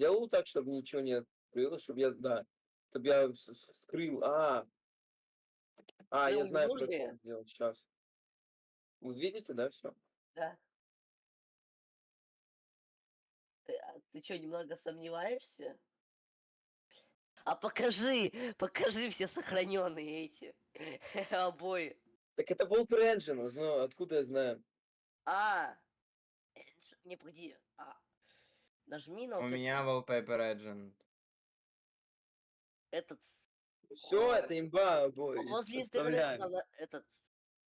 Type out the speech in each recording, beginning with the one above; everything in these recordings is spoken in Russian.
сделал так, чтобы ничего не открылось, чтобы я, да, чтобы я вскрыл. А, а, я знаю, что ненужные? делать сейчас. Вы видите, да, все? Да. Ты, а ты что, немного сомневаешься? А покажи, покажи все сохраненные эти обои. Так это Wallpaper Engine, ну, откуда я знаю? А, Эндж- не, погоди. Нажми на У вот этот- меня Wallpaper Agent. этот Все, это имба, обои. возле Оставляю. интернета на- этот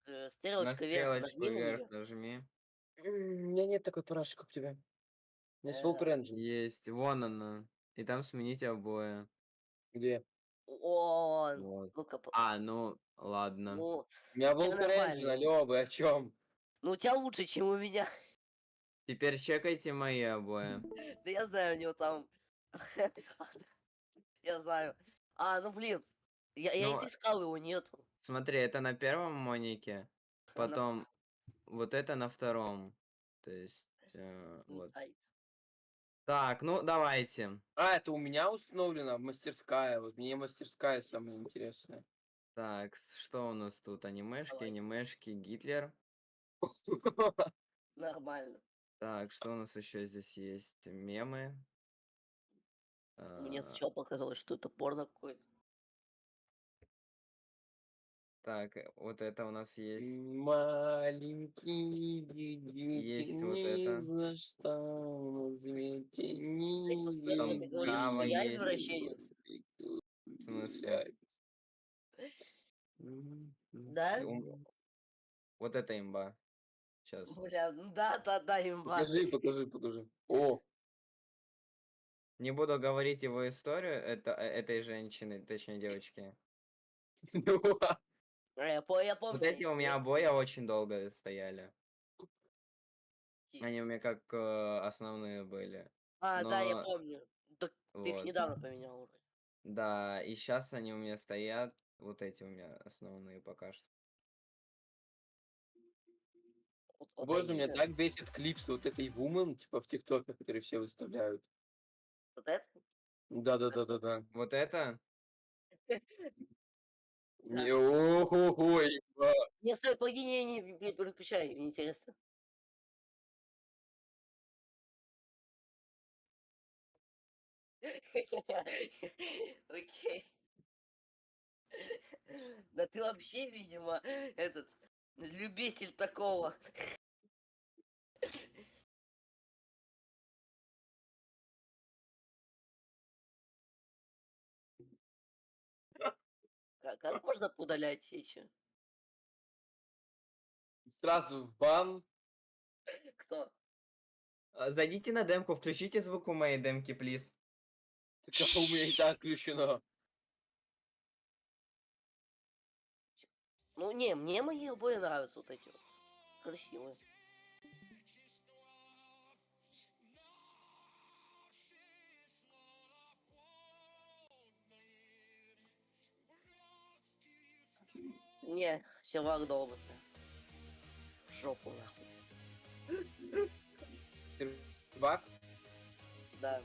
э, На стрелочка вверх, стрелочку нажми на вверх неё. нажми. М, У меня нет такой параши, как у тебя. У меня есть Э, Wallpaper Engine. Есть, вон она. И там сменить обои. Где? О, Вот. ну-ка, по- А, ну, ладно. ну, У меня Engine, нормально. алло, вы о чем? ну у тебя лучше, чем у меня. Теперь чекайте мои обои. Да я знаю, у него там. Я знаю. А, ну блин. Я, я Ну, искал, его нету. Смотри, это на первом монике. На Потом вот это на втором. То есть, э, вот. Так, ну давайте. А, это у меня установлена мастерская. Вот мне мастерская самая интересная. Так, что у нас тут? Анимешки, Давай. анимешки, Гитлер. Нормально. Так, что у нас еще здесь есть? Мемы. Мне А, сначала показалось, что это порно какое-то. Так, э, вот это у нас есть. Маленький дедюки Есть вот ни это. за что на свете Блин, после этого ты говоришь, что я извращенец. В смысле? Да? Ум- Вот это имба. Сейчас. Бля, ну да, да, да, имба. Покажи, покажи, покажи. О, Не буду говорить его историю это, э, этой женщины, точнее девочки. ну, А, я, по- я помню. Вот эти у меня обои очень долго стояли. Они у меня как э, основные были. А, да, я но- помню. Так ты их Вот. недавно поменял уже. Да, и сейчас они у меня стоят. Вот эти у меня основные пока что. Вот- вот боже, меня так бесит клипсы вот этой вумен, типа в ТикТоке, которые все выставляют. Вот это? Да-да-да-да-да. Вот это? Да. Не, Ого, еба. Не, стой, погоди, не, не, не переключай, мне интересно. Окей. Да ты вообще, видимо, этот, любитель такого. Как, как можно удалять эти? Сразу в бан. Кто? А, Зайдите на демку, включите звук у моей демки, плиз. Так а у меня и так включено. Ну не, мне мои обои нравятся вот эти вот. Красивые. Не, сервак долбится. В жопу нахуй. Бак? Да,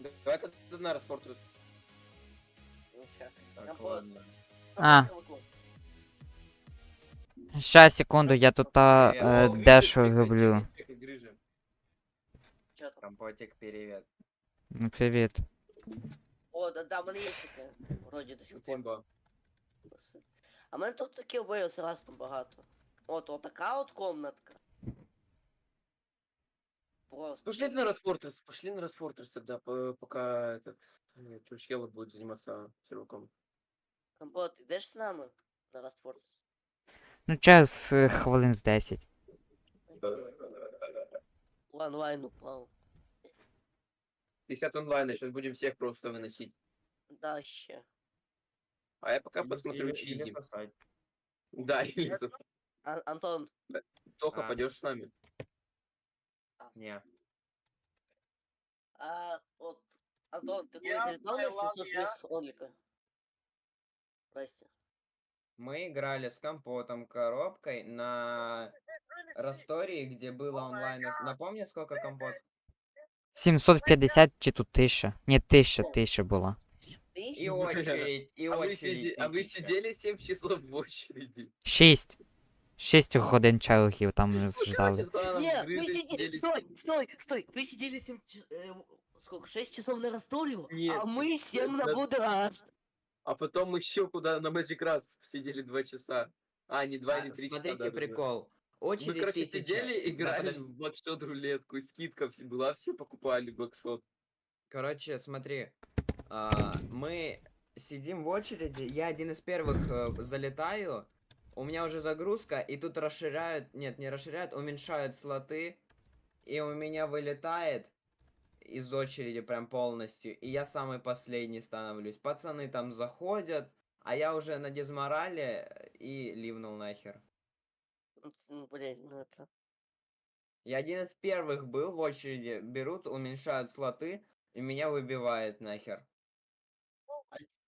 Давай тогда на Расфортрес. ну чё. Так, ладно. А. всё вокруг. Щас, секунду, я тут а, Привет. е, О, грижи, дещо чекай, роблю. чекай, чекай, грижи. Чё там? Компотик, привет. Ну, привіт. О, да, да, в мене є таке. Вроді до сих От пор. імба. Баси. А в мене тут такі обоє раз там багато. От, отака от комнатка. Просто. Пошли на Расфортрес, пошли на Расфортрес тогда, по- пока этот э, Чушьела будет заниматься серваком. Компот, ідеш з нами на Растфорд? Ну, час е, хвилин з 10. Онлайн упав. 50 онлайна, сейчас будем всех просто выносить. Да, ще. А я пока посмотрю Чизи. Да, или за- А, Антон, Тоха, А. пойдешь с нами? Не. а от Антон, ти Я на поняла, 700 я. плюс Онліка? Здрасте. Мы играли с компотом, коробкой на Растории, где было онлайн. Напомни, сколько компот? 750 чи тут 1000? Ні, 1000, 1000 була. Ты И очередь, и А вы, очередь. сиди- а вы тысяча. сидели 7 часов в очереди? 6. 6 годин челухів там Ну, ждали. короче, с бананом Не, в вы сидели, стой, стой, стой, вы сидели 7 сколько, 6 часов на Нет, а мы 7 на Будраст. А потом еще куда на Magic Раз сидели 2 часа. А, не 2, А, не 3 часа. Смотрите да, да, да. прикол. Мы, Очередь короче, тысяча. сидели, Да, играли подожди. в блокшот рулетку, и скидка была, все покупали блокшот. Короче, смотри. а, мы сидим в очереди, я один из первых э, залетаю, у меня уже загрузка, и тут расширяют, нет, не расширяют, уменьшают слоты, и у меня вылетает из очереди прям полностью, и я самый последний становлюсь. Пацаны там заходят, а я уже на дезморале и ливнул нахер. Ну, блядь, ну это... Я один из первых был в очереди, берут, уменьшают слоты, и меня выбивает нахер.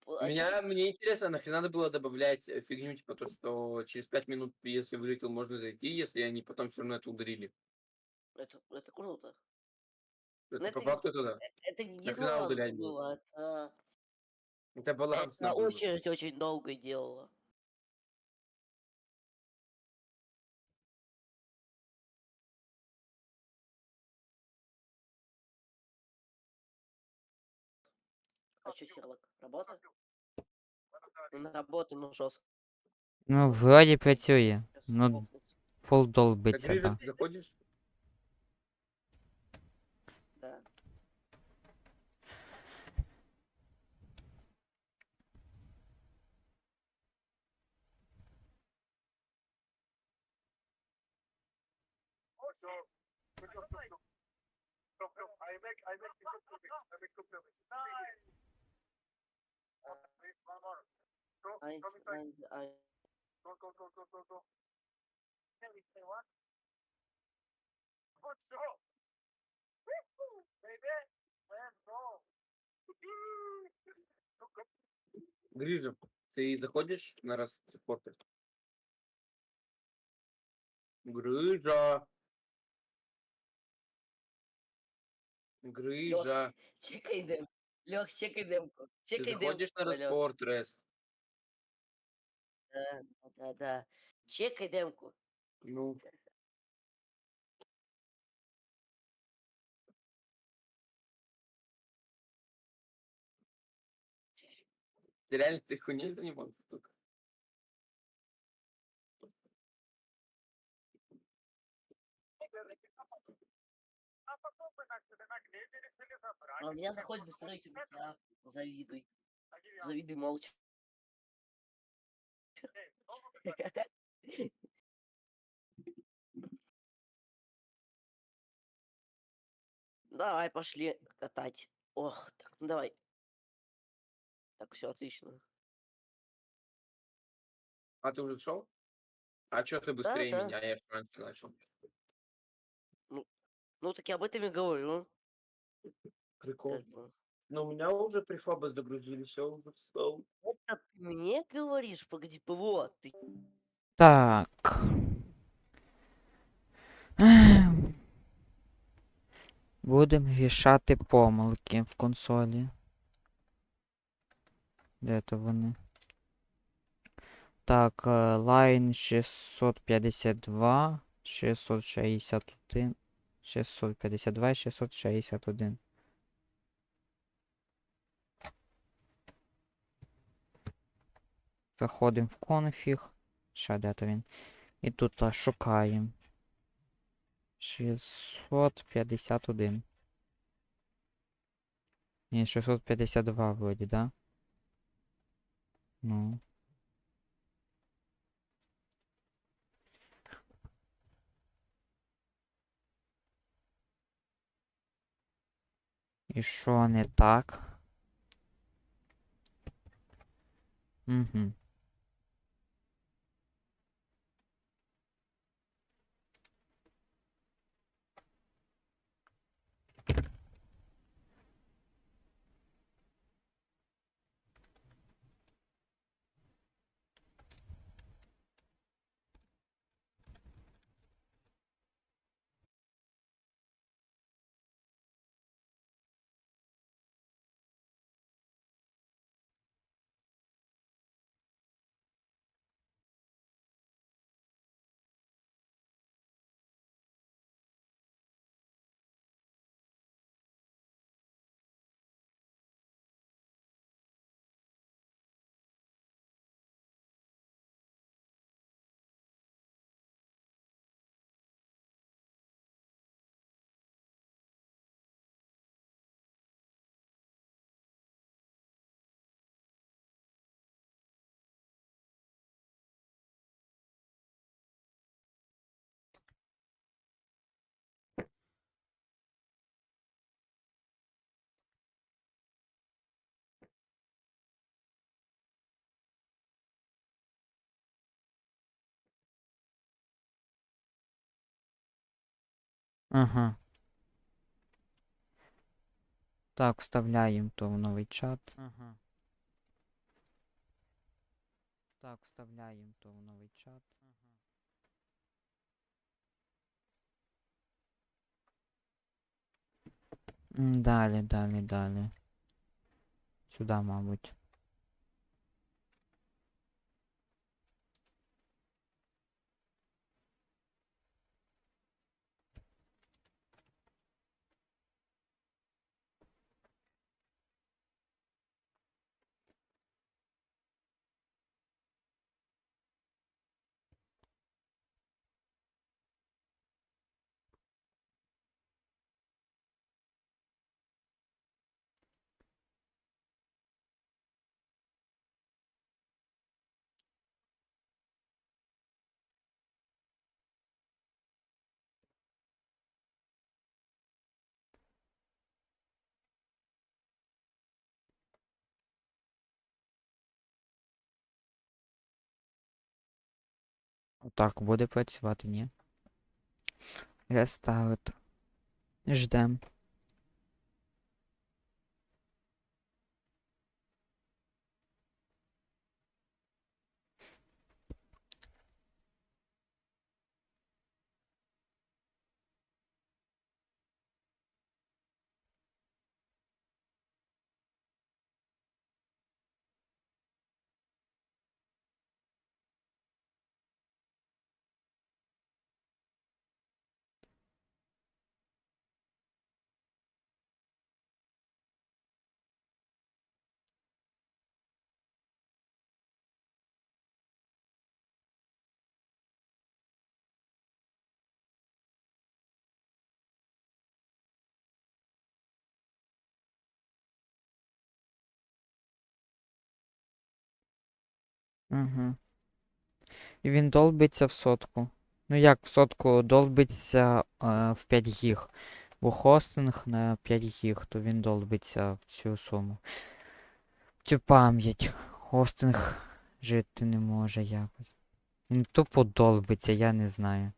А Меня, мне интересно, нахрена надо было добавлять э, фигню, типа то, что через 5 минут, если вылетел, можно зайти, если они потом все равно это ударили. Это, это круто. Это Ну, по это факту это да. Это не удалять было? это... Это баланс. Это очередь очень долго делала. А что, сервак, работает? Он работает, ну жестко. Ну, вроді працює. Ну, фул Так, долбиться, Грижа, да. заходишь? Айс, айс, айс. Грижа, ты заходишь на распорты? Грыжа. Грыжа. Чекай демку. Лех, чекай демку. Ты Чекай заходишь на демку. Лёх. распортрес. Да, да, да. Чекай демку. Ну, ты реально ты хуйней занимался только? А у меня заходит быстрее, чем у тебя. Завидуй. Завидуй молча. Давай, пошли катать. Ох, так, ну давай. Так, все отлично. А ты уже шел? А что ты быстрее да. меня? Я раньше начал. Ну так я об этом и говорю. Прикол. Как бы. Но у меня уже префабы загрузились, я уже встал. Это ты мне говоришь? Погоди, ПВО, ты Так. Будемо рішати помилки в консолі. Де то вони? Так, е, line 652, 661, 652 і 661. Заходимо в конфіг. Ще де то він. І тут а, шукаємо. 651. Ні, 652 вроді, да? Ну. І що не так? Угу. Ага. Так, вставляємо то в новий чат. Ага. Так, вставляємо то в новий чат. Ага. М, Далі, далі, далі. Сюди, мабуть. Так, буде працювати, ні? Рестарт. Ждем. Угу. І він долбиться в сотку. Ну як в сотку долбиться е, в 5 гіг. Бо хостинг на 5 гіг, то він долбиться в цю суму. В цю пам'ять. Хостинг жити не може якось. Він тупо долбиться, я не знаю.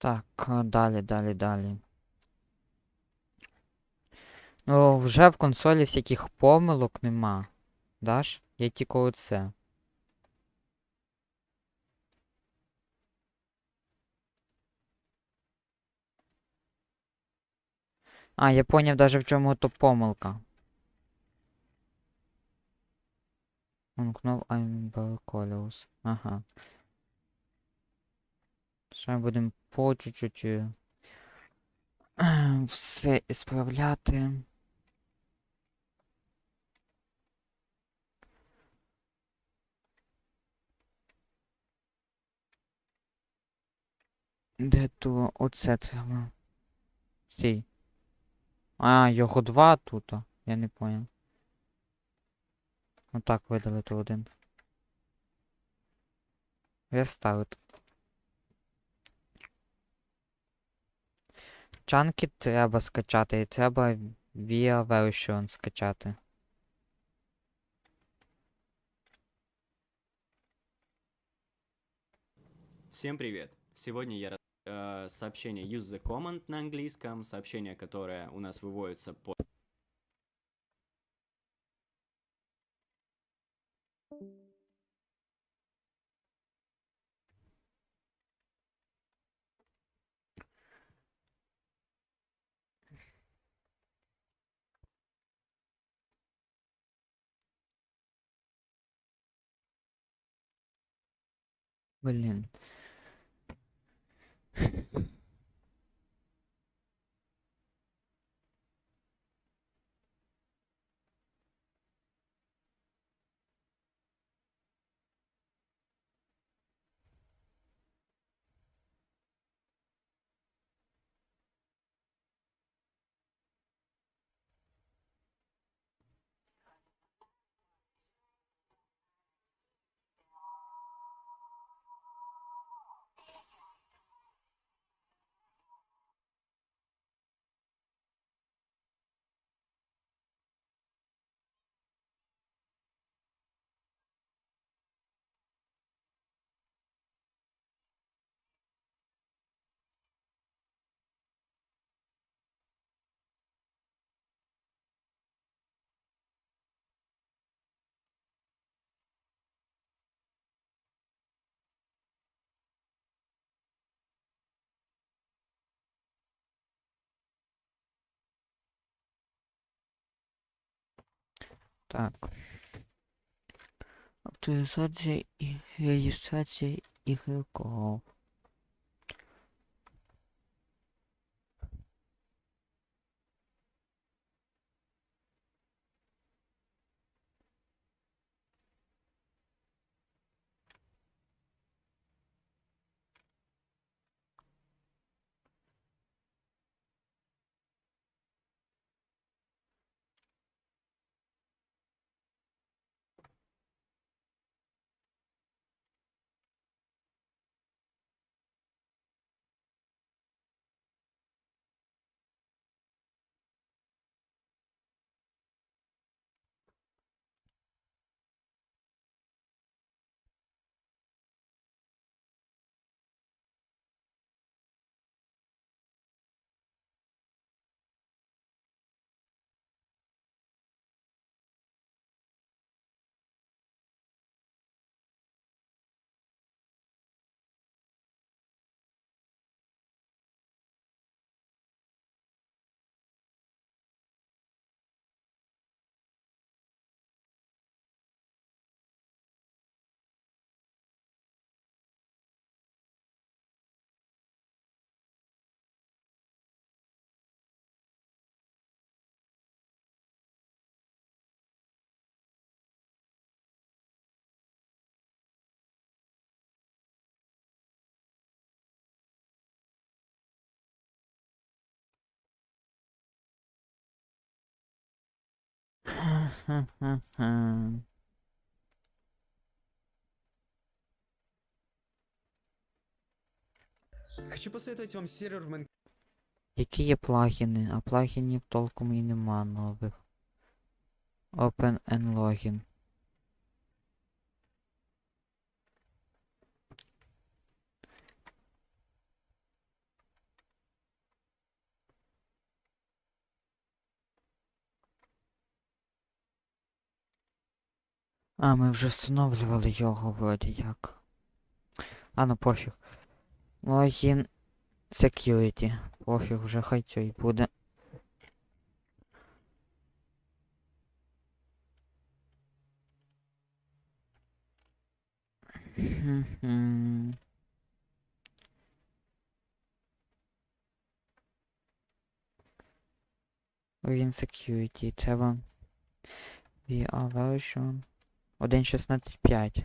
Так, далі, далі, далі. Ну, вже в консолі всяких помилок нема. Даш? Є тільки оце. А, я поняв даже в чому то помилка. Умкнув Unbelcolius. Ага. Ще будемо по чуть-чуть е, все ісправляти. Де то оце треба? Стій. А, його два тут. Я не поняв. Отак видалити один. Рестарт. Чанки треба скачати, і треба Via Version скачати. Всем привет! Сегодня я э, сообщение use the command на английском, сообщение, которое у нас выводится по Блін. Tak. Obczyszczajcie ich, rejestrzacie ich tylko. Хочу посоветовать вам сервер в Майнкрафте. Які є плагіни? А плагінів толком і нема нових. Open and Login. А, ми вже встановлювали його вроді як. А, ну пофіг. Логін Security. Пофіг, вже хай цей буде. Login Security, треба VR version 1.16.5.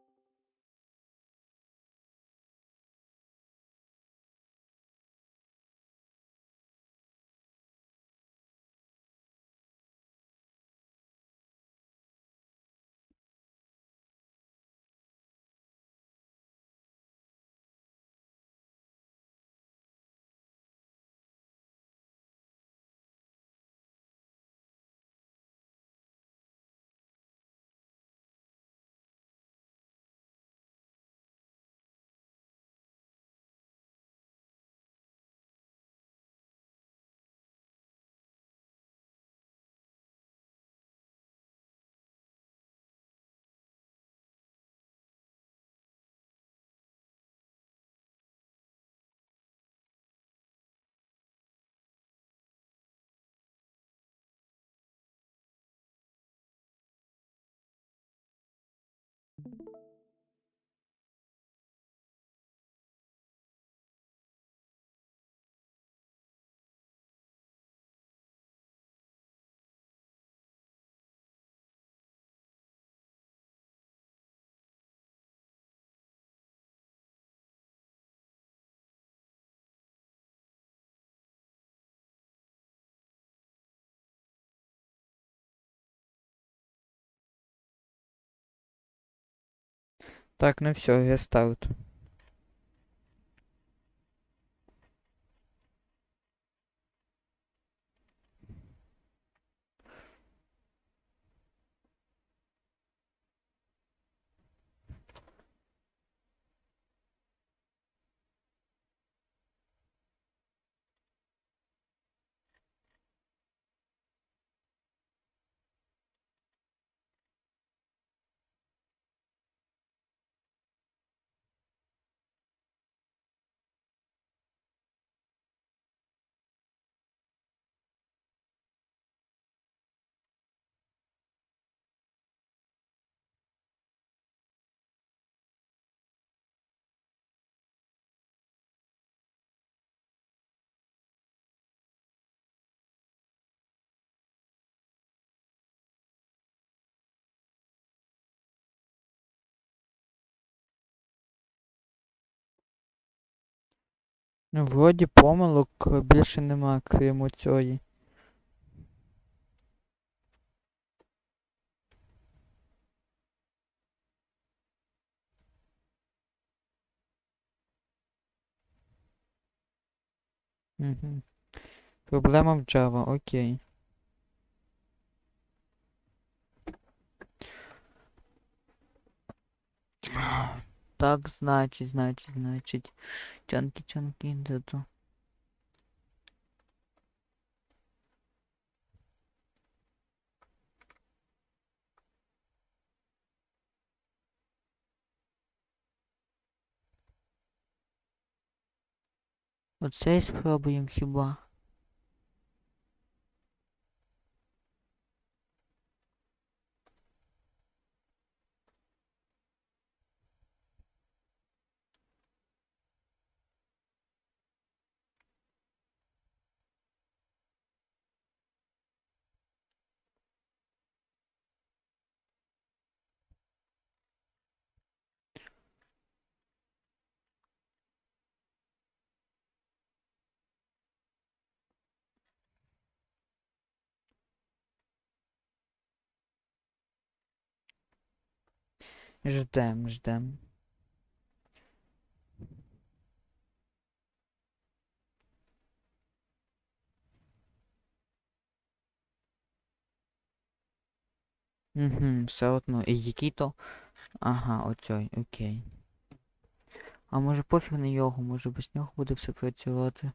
Так, ну все, рестарт. Ну, вроді помилок більше нема, крім цієї. Угу. Проблема в Java, окей. Так, значить, значить, значить. Чанки, чанки, да-да. Оце і спробуємо хіба. Ждем, ждем. Угу, все одно. І який то. Ага, оцей, окей. А може пофіг на його, може без нього буде все працювати.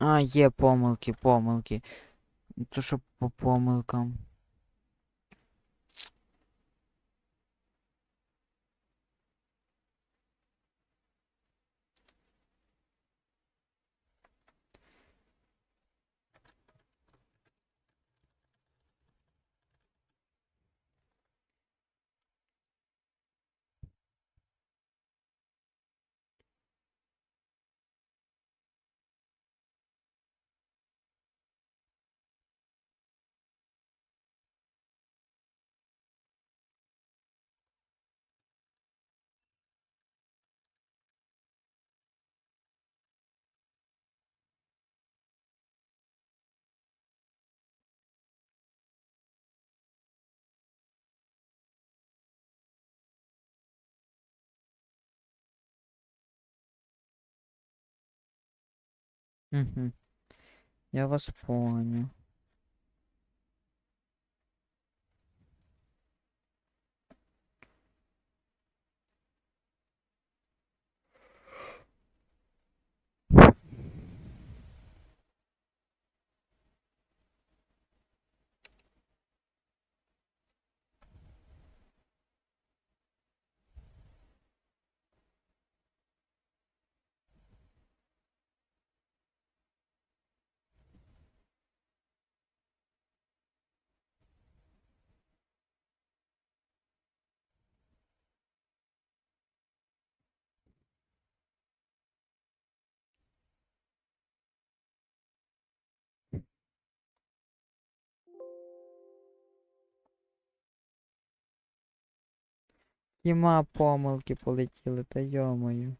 А, є помилки, помилки. То що по помилкам. Угу. Я вас понял. Єма помилки полетіли, та йомою.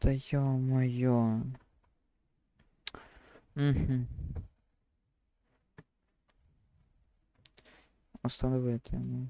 Та йо-моє. Угу. Остановити, ну.